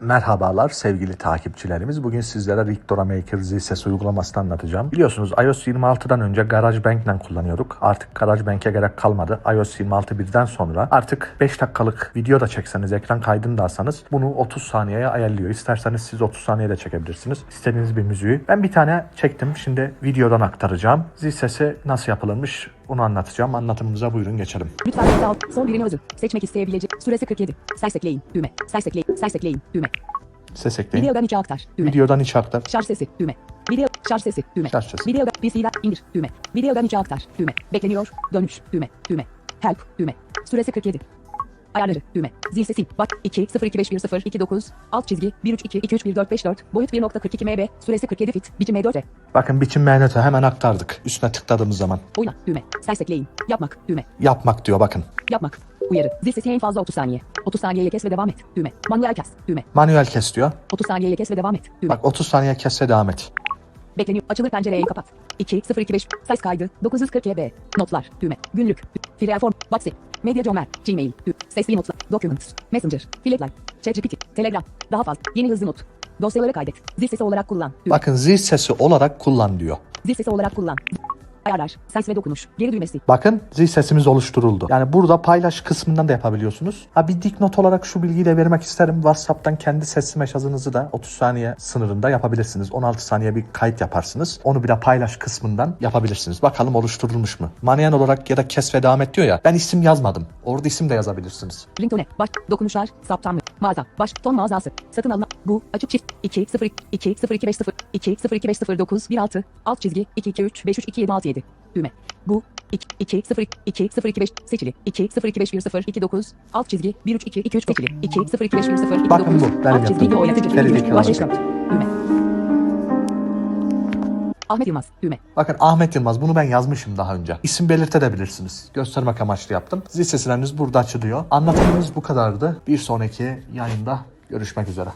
Merhabalar sevgili takipçilerimiz. Bugün sizlere Rictora Maker Z ses uygulamasını anlatacağım. Biliyorsunuz iOS 26'dan önce GarageBand ile kullanıyorduk. Artık GarageBand'e gerek kalmadı. iOS 26 birden sonra artık 5 dakikalık video da çekseniz, ekran kaydını da alsanız bunu 30 saniyeye ayarlıyor. İsterseniz siz 30 saniyede çekebilirsiniz. İstediğiniz bir müziği. Ben bir tane çektim. Şimdi videodan aktaracağım. Z sesi nasıl yapılırmış onu anlatacağım. Anlatımımıza buyurun geçelim. Lütfen alt. Son birini özür. Seçmek isteyebilecek. Süresi 47. Ses ekleyin. Düğme. Ses ekleyin. Ses ekleyin. Düğme. Ses ekleyin. Videodan içe aktar. Düğme. Videodan iç aktar. Şarj sesi. Düğme. Video. Şarj sesi. Düğme. Şarj sesi. Videoda PC'den indir. Düğme. Videodan içe aktar. Düğme. Bekleniyor. Dönüş. Düğme. Düğme. Help. Düğme. Süresi 47. Ayarları. Düğme. Zil sesi. Bak 2 02510 29 alt çizgi 132 231454 boyut 1.42 MB süresi 47 fit biçim M4 Bakın biçim menütü hemen aktardık. Üstüne tıkladığımız zaman. oyna düğme ses ekleyin yapmak düğme Yapmak diyor bakın. yapmak uyarı zil sesi en fazla 30 saniye 30 saniyeye kes ve devam et düğme manuel kes düğme Manuel kes diyor. 30 saniyeye kes ve devam et düğme Bak 30 saniye kesse devam et. bekleniyor açılır pencereyi kapat 2 025 ses kaydı 940 KB notlar düğme günlük Freeform WhatsApp Medya Jomer Gmail sesli notlar Documents Messenger Flatline ChatGPT Telegram daha fazla yeni hızlı not dosyaları kaydet zil sesi olarak kullan. Bakın zil sesi olarak kullan diyor. zil sesi olarak kullan ayarlar ses ve dokunuş geri düğmesi Bakın zil sesimiz oluşturuldu. Yani burada paylaş kısmından da yapabiliyorsunuz. Ha bir dipnot olarak şu bilgiyi de vermek isterim. WhatsApp'tan kendi ses mesajınızı da 30 saniye sınırında yapabilirsiniz. 16 saniye bir kayıt yaparsınız. Onu bir de paylaş kısmından yapabilirsiniz. Bakalım oluşturulmuş mu? Manuel olarak ya da kes ve devam et diyor ya. Ben isim yazmadım. Orada isim de yazabilirsiniz. Ringtone, baş, dokunuşlar, saptanma, mağaza, baş, ton mağazası, satın alma, bu, açık çift, 2, 0, 2, 0, 2, 5, 0, 2, 0, 2, 5, 0, 9, 1, 6, alt çizgi, 2, 2, 3, 5, 3, 2, 7, 6, 7, düğme, bu, 2, 2, 0, 2, 0, 2, 5, seçili, 2, 0, 2, 5, 1, 0, 2, 9, alt çizgi, 1, 3, 2, 2, 3, seçili, 2, 0, 2, 5, 1, 0, 2, Bakın 9, bu, benim alt çizgi, yaptığım. oynatıcı, Ferit 1, Ekrem baş abi. eşkıya, düğme. Ahmet Yılmaz, düğme. Bakın Ahmet Yılmaz bunu ben yazmışım daha önce. İsim belirtebilirsiniz. Göstermek amaçlı yaptım. Zil burada açılıyor. Anlatımımız bu kadardı. Bir sonraki yayında görüşmek üzere.